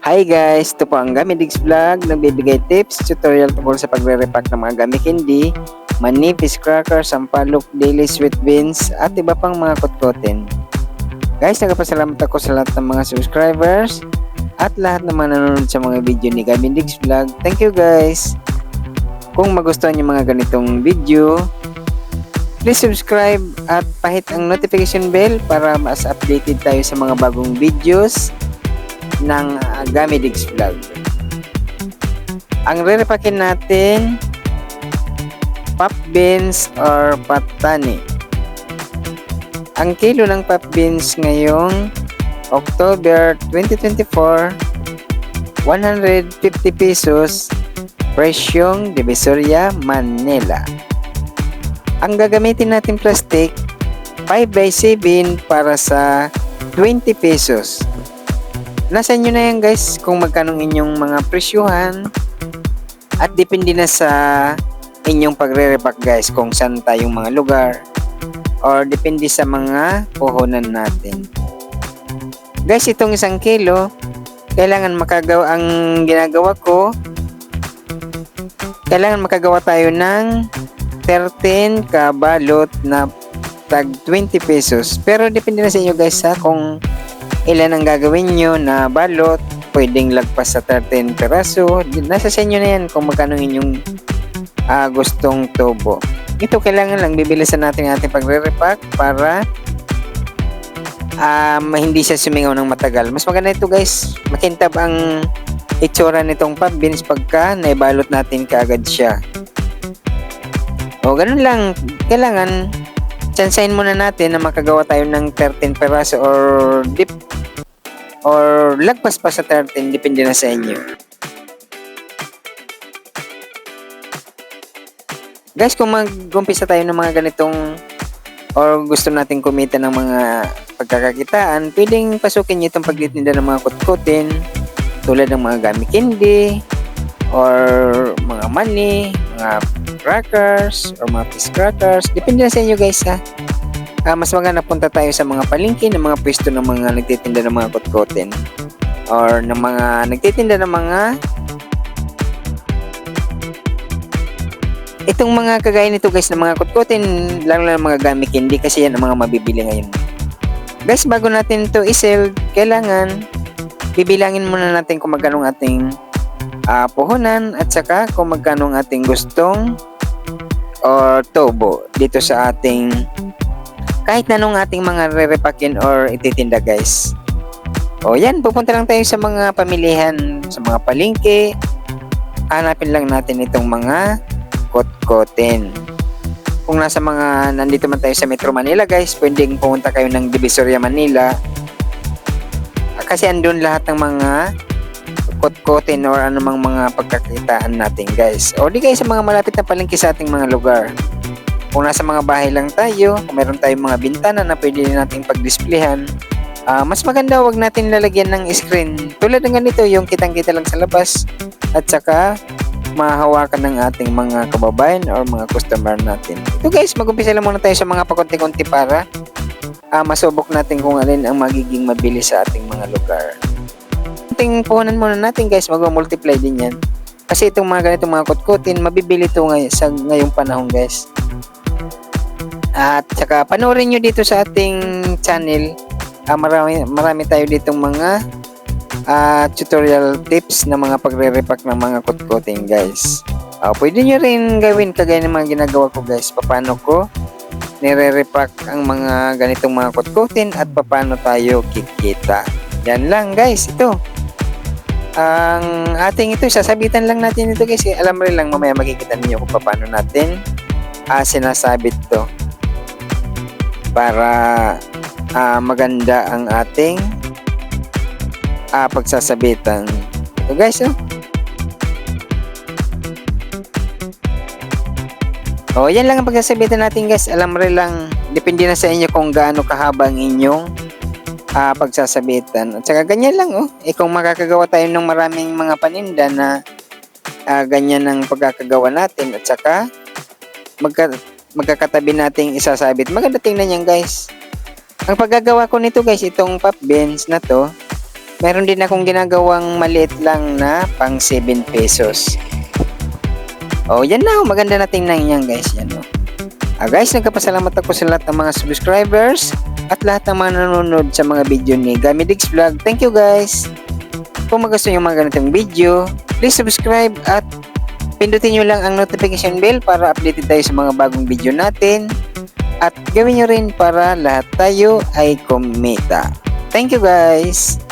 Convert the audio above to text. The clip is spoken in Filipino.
Hi guys, ito po ang Gamidigs Vlog, nagbibigay tips, tutorial tungkol sa pagre-repack ng mga gami candy, manipis crackers, sampalok, daily sweet beans, at iba pang mga kutkutin. Guys, nagpasalamat ako sa lahat ng mga subscribers at lahat ng mga nanonood sa mga video ni Gamidigs Vlog. Thank you guys! Kung magustuhan niyo mga ganitong video, please subscribe at pahit ang notification bell para mas updated tayo sa mga bagong videos ng uh, Gamidigs Vlog. Ang re-repakin natin pop beans or patani. Ang kilo ng pop beans ngayong October 2024 150 pesos presyong Divisoria, Manila. Ang gagamitin natin plastic 5 by 7 para sa 20 pesos. Nasa inyo na yan guys kung magkano inyong mga presyuhan at depende na sa inyong pagre-repack guys kung saan tayong mga lugar or depende sa mga puhunan natin. Guys, itong isang kilo, kailangan makagawa ang ginagawa ko kailangan makagawa tayo ng 13 kabalot na tag 20 pesos. Pero depende na sa inyo guys ha kung ilan ang gagawin nyo na balot. Pwedeng lagpas sa 13 peraso. Nasa sa inyo na yan kung magkano inyong uh, gustong tubo. Ito kailangan lang bibilisan natin ating pagre-repack para um, hindi siya sumingaw ng matagal. Mas maganda ito guys. Makintab ang itsura nitong pop beans pagka naibalot natin kaagad siya. O ganun lang, kailangan tsansahin muna natin na makagawa tayo ng 13 peraso or dip or lagpas pa sa 13, depende na sa inyo. Guys, kung mag-umpisa tayo ng mga ganitong or gusto natin kumita ng mga pagkakakitaan, pwedeng pasukin nyo itong pagtitinda ng mga kutkutin, tulad ng mga gamit candy or mga money, mga crackers or mga fish crackers. Depende na sa inyo guys ha. Uh, mas maganda punta tayo sa mga palengke ng mga pwesto ng mga nagtitinda ng mga kotkoten or ng mga nagtitinda ng mga itong mga kagaya nito guys ng mga kotkoten lang lang mga gamit candy kasi yan ang mga mabibili ngayon guys bago natin to isell kailangan bibilangin muna natin kung magkano ating uh, puhunan at saka kung magkano ang ating gustong or tubo dito sa ating kahit na nung ating mga re-repakin or ititinda guys. O yan, pupunta lang tayo sa mga pamilihan, sa mga palingke. Hanapin lang natin itong mga kot-koten. Kung nasa mga, nandito man tayo sa Metro Manila guys, pwedeng pumunta kayo ng Divisoria Manila kasi andun lahat ng mga kot-kotin or anumang mga pagkakitaan natin guys. O di guys sa mga malapit na palengke sa ating mga lugar. Kung nasa mga bahay lang tayo, kung meron tayong mga bintana na pwede nating pag-displayhan, uh, mas maganda wag natin lalagyan ng screen. Tulad ng ganito, yung kitang-kita lang sa labas at saka mahahawakan ng ating mga kababayan or mga customer natin. Ito guys, mag-umpisa lang muna tayo sa mga pakunti-kunti para uh, masubok natin kung alin ang magiging mabilis sa ating mga lugar. Ating puhunan muna natin guys, mag-multiply din yan. Kasi itong mga ganitong mga kutkutin, mabibili ito ngay sa ngayong panahon guys. At saka panoorin nyo dito sa ating channel, uh, marami, marami tayo ditong mga uh, tutorial tips na mga pagre-repack ng mga kutkutin guys. Uh, pwede nyo rin gawin kagaya ng mga ginagawa ko guys. Paano ko nire-repack ang mga ganitong mga kutkutin at paano tayo kikita. Yan lang guys, ito. Ang ating ito, sasabitan lang natin ito guys. Alam mo rin lang mamaya makikita niyo kung paano natin uh, sinasabit to para uh, maganda ang ating uh, pagsasabitan. Ito guys, oh. O, yan lang ang pagsasabitan natin guys. Alam rin lang, depende na sa inyo kung gaano kahaba ang inyong uh, pagsasabitan. At saka ganyan lang oh. Eh kung makakagawa tayo ng maraming mga paninda na uh, ganyan ang pagkakagawa natin at saka magka, magkakatabi nating isasabit. Maganda tingnan yan guys. Ang paggagawa ko nito guys, itong pop beans na to, Meron din akong ginagawang maliit lang na pang 7 pesos. Oh, yan na. oh. Maganda na tingnan yan guys. Yan oh. Ah, guys, nagkapasalamat ako sa lahat ng mga subscribers at lahat ng mga nanonood sa mga video ni Gamidix Vlog. Thank you guys! Kung magusto nyo mga ganitong video, please subscribe at pindutin nyo lang ang notification bell para updated tayo sa mga bagong video natin. At gawin nyo rin para lahat tayo ay kumita. Thank you guys!